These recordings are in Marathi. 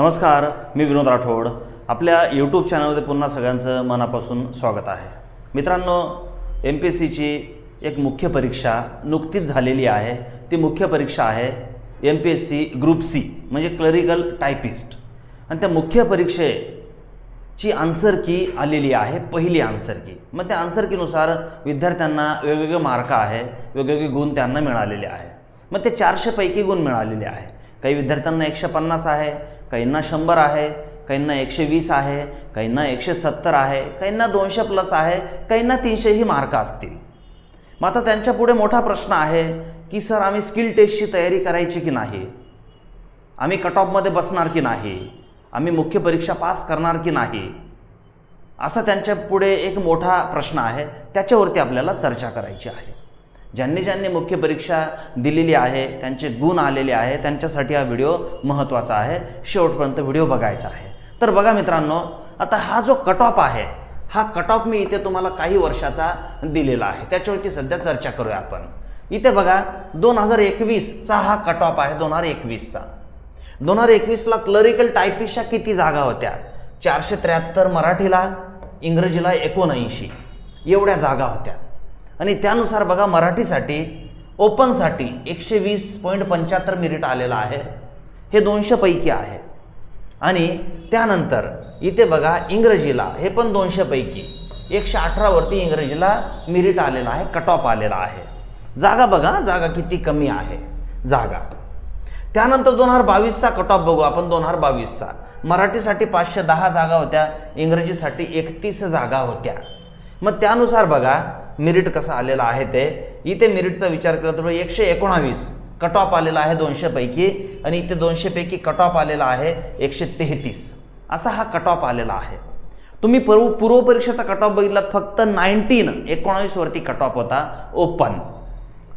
नमस्कार मी विनोद राठोड. आपल्या यूट्यूब चॅनलमध्ये पुन्हा सगळ्यांचं मनापासून स्वागत आहे. मित्रांनो एम पी एस सीची एक मुख्य परीक्षा नुकतीच झालेली आहे. ती मुख्य परीक्षा आहे M P S C group C म्हणजे क्लरिकल टायपिस्ट आणि त्या मुख्य परीक्षेची आन्सर की आलेली आहे पहिली आन्सर की मग त्या आन्सर कीनुसार विद्यार्थ्यांना वेगवेगळे मार्क आहे वेगवेगळे गुण त्यांना मिळालेले आहे. मग ते चारशेपैकी गुण मिळालेले आहे. काही विद्यार्थ्यांना एकशे पन्नास आहे काहींना शंभर आहे काहींना एकशे वीस आहे काहींना एकशे सत्तर आहे काहींना दोनशे प्लस आहे काहींना तीनशेही मार्क असतील. मग आता त्यांच्यापुढे मोठा प्रश्न आहे की सर आम्ही स्किल टेस्टची तयारी करायची की नाही? आम्ही कट ऑफमध्ये बसणार की नाही? आम्ही मुख्य परीक्षा पास करणार की नाही? असा त्यांच्या पुढे एक मोठा प्रश्न आहे. त्याच्यावरती आपल्याला चर्चा करायची आहे. ज्यांनी ज्यांनी मुख्य परीक्षा दिलेली आहे त्यांचे गुण आलेले आहे त्यांच्यासाठी हा व्हिडिओ महत्त्वाचा आहे. शेवटपर्यंत व्हिडिओ बघायचा आहे. तर बघा मित्रांनो आता हा जो कट ऑफ आहे हा कट ऑफ मी इथे तुम्हाला काही वर्षाचा दिलेला आहे. त्याच्यावरती सध्या चर्चा करूया आपण. इथे बघा दोन हजार एकवीसचा हा कट ऑफ आहे दोन हजार एकवीसचा. दोन हजार एकवीसला क्लरिकल टायपिस्टच्या किती जागा होत्या? चारशे त्र्याहत्तर मराठीला इंग्रजीला एकोणऐंशी. एवढ्या जागा होत्या. आणि त्यानुसार बघा मराठीसाठी ओपनसाठी एकशे वीस पॉईंट पंच्याहत्तर मिनिट आलेलं आहे. हे दोनशेपैकी आहे. आणि त्यानंतर इथे बघा इंग्रजीला हे पण दोनशेपैकी एकशे अठरावरती इंग्रजीला मिरिट आलेला आहे कट ऑफ आलेला आहे. जागा बघा जागा किती कमी आहे. जागा. त्यानंतर दोन हजार बावीसचा कट ऑफ बघू आपण दोन हजार बावीसचा. मराठीसाठी पाचशे दहा जागा होत्या इंग्रजीसाठी एकतीस जागा होत्या. मग त्यानुसार बघा मिरिट कसं आलेलं आहे ते? इथे मिरिटचा विचार केला तर एकशे एकोणावीस कट ऑफ आलेला आहे दोनशेपैकी आणि इथे दोनशेपैकी कट ऑफ आलेला आहे एकशे तेहतीस. असा हा कट ऑफ आलेला आहे. तुम्ही पूर्व पूर्वपरीक्षेचा कट ऑफ बघितलात फक्त नाईन्टीन एकोणावीसवरती कट ऑफ होता ओपन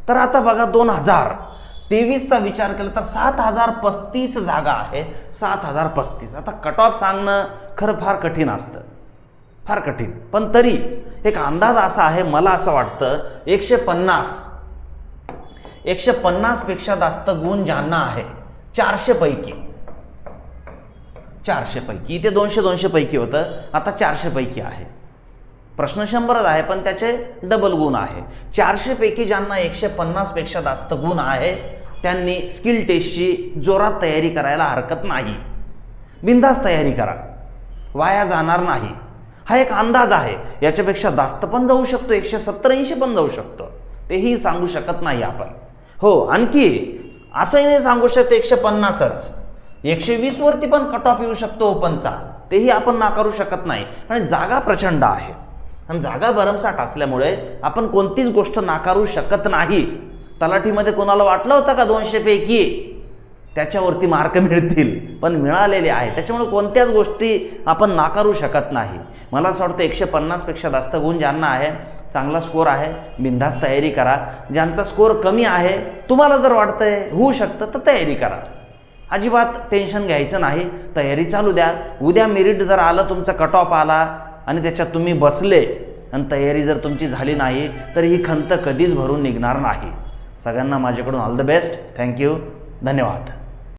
तर आता बघा दोन हजार तेवीसचा विचार केला तर सात हजार पस्तीस जागा आहे. सात हजार पस्तीस. आता कट ऑफ सांगणं खरं फार कठीण असतं. फार कठीण. पण तरी एक अंदाज असा आहे मला असं वाटतं एकशे पन्नास. एकशे पन्नासपेक्षा जास्त गुण ज्यांना आहे चारशेपैकी. चारशेपैकी. इथे दोनशे दोनशेपैकी होतं आता चारशेपैकी आहे. प्रश्न शंभरच आहे पण त्याचे डबल गुण आहे. चारशेपैकी ज्यांना एकशे पन्नासपेक्षा जास्त गुण आहे त्यांनी स्किल टेस्टची जोरात तयारी करायला हरकत नाही. बिंदास तयारी करा. वाया जाणार नाही. हा एक अंदाज आहे. याच्यापेक्षा जास्त पण जाऊ शकतो एकशे सत्तर ऐंशी पण जाऊ शकतो. तेही सांगू शकत नाही आपण. हो आणखी असंही नाही सांगू शकतो एकशे पन्नासच. एकशे वीसवरती पण कट ऑफ येऊ शकतो ओपनचा. तेही आपण नाकारू शकत नाही. आणि जागा प्रचंड आहे. आणि जागा भरमसाठ असल्यामुळे आपण कोणतीच गोष्ट नाकारू शकत नाही. तलाठीमध्ये कोणाला वाटलं होतं का दोनशेपैकी त्याच्यावरती मार्क मिळतील. पण मिळालेले आहे त्याच्यामुळे कोणत्याच गोष्टी आपण नाकारू शकत नाही. मला असं वाटतं एकशे पन्नासपेक्षा जास्त गुण ज्यांना आहे चांगला स्कोर आहे बिंदास तयारी करा. ज्यांचा स्कोर कमी आहे तुम्हाला जर वाटतं आहे होऊ शकतं तर तयारी करा. अजिबात टेन्शन घ्यायचं नाही. तयारी चालू द्या. उद्या मेरिट जर आलं तुमचा कट ऑफ आला आणि त्याच्यात तुम्ही बसले आणि तयारी जर तुमची झाली नाही तर ही खंत कधीच भरून निघणार नाही. सगळ्यांना माझ्याकडून ऑल द बेस्ट. थँक्यू. धन्यवाद.